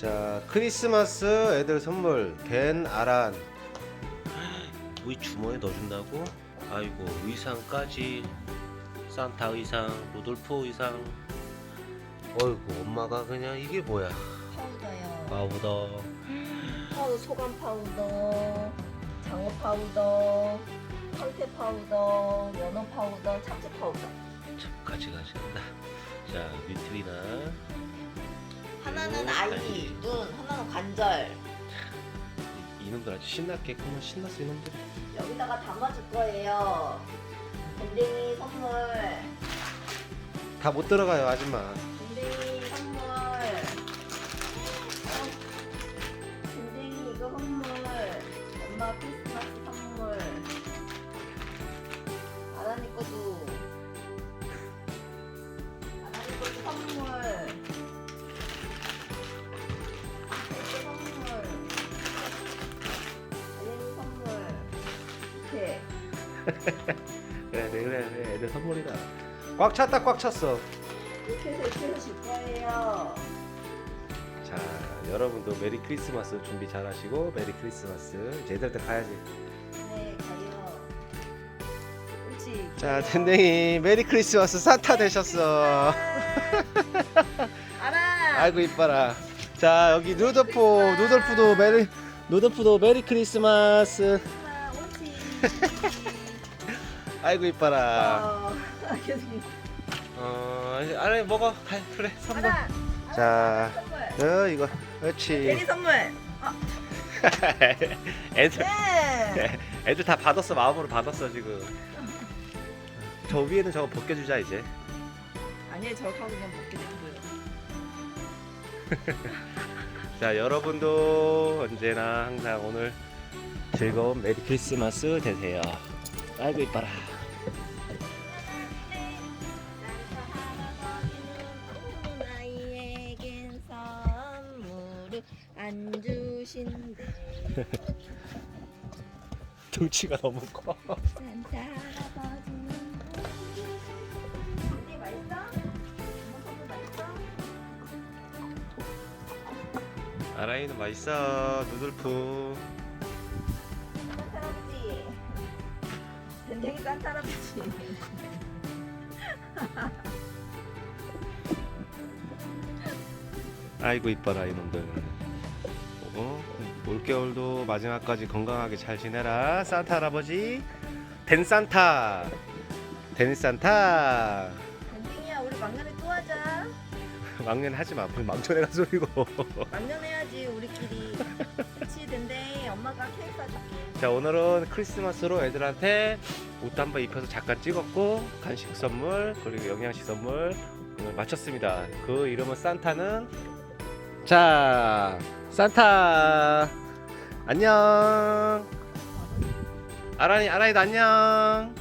자 크리스마스 애들 선물. 벤 아란. 우리 주머니에 넣어준다고? 아이고 의상까지. 산타 의상, 루돌프 의상. 어이구 엄마가 그냥 이게 뭐야? 파우더요. 파우더. 파우더 소감 파우더, 장어 파우더, 황태 파우더, 연어 파우더, 참치 파우더. 참 같이 가신다. 자 뉴트리나 하나는 오, 아이. 눈, 하나는 관절. 이- 이놈들 아주 신났겠구만 신났어 이놈들 여기다가 담아줄 거예요. 밴댕이 선물. 다 못 들어가요 아줌마 밴댕이 선물. 밴댕이 이거 선물. 엄마 크리스마스 선물. 그래 그래 그래 애들 선물이다 꽉 찼다 꽉 찼어 이렇게 해서 이렇게 해서 줄 거예요. 자 여러분도 메리 크리스마스 준비 잘 하시고 메리 크리스마스 이제 애들 때 가야지 네, 가요. 옳지. 자 댄댕이 메리 크리스마스 산타 되셨어 알아. 아이고 이뻐라 자 여기 누더포 누덜프도 메리 누더프도 메리 크리스마스 옳지. 아이고 이뻐라 어, 계속. 어 안에 먹어 가 그래 선물 알아. 자 선물. 어 이거 대리 그렇지 선물. 애들 네. 애들 다 받았어 마음으로 받았어 지금 저 위에는 저거 벗겨주자 이제 아니에요, 저하고 그냥 먹게 됐고요. 자 여러분도 언제나 항상 오늘 즐거운 메리 크리스마스 되세요 아이고 이뻐라 나에겐 선물을 안 주신대. 등치가 너무 커 산타 할아버지는 근데 맛있어? 엄마 선물 맛있어? 아라이는 맛있어 누들프 밴댕이 산타 할아버지. 아이고 이뻐라 이놈들. 어? 올겨울도 마지막까지 건강하게 잘 지내라 산타 할아버지. 댄 산타! 댄 산타! 밴댕이야 우리 막년에 또 하자. 막내는 하지 마. 무슨 망쳐내는 소리고. 막년 해야지 우리끼리 그치 밴댕 엄마가 케이크 사줄게. 자 오늘은 크리스마스로 애들한테 옷도 한번 입혀서 잠깐 찍었고 간식 선물 그리고 영양식 선물 오늘 마쳤습니다. 그 이름은 산타는? 자 산타! 안녕! 아란이 아란이도 안녕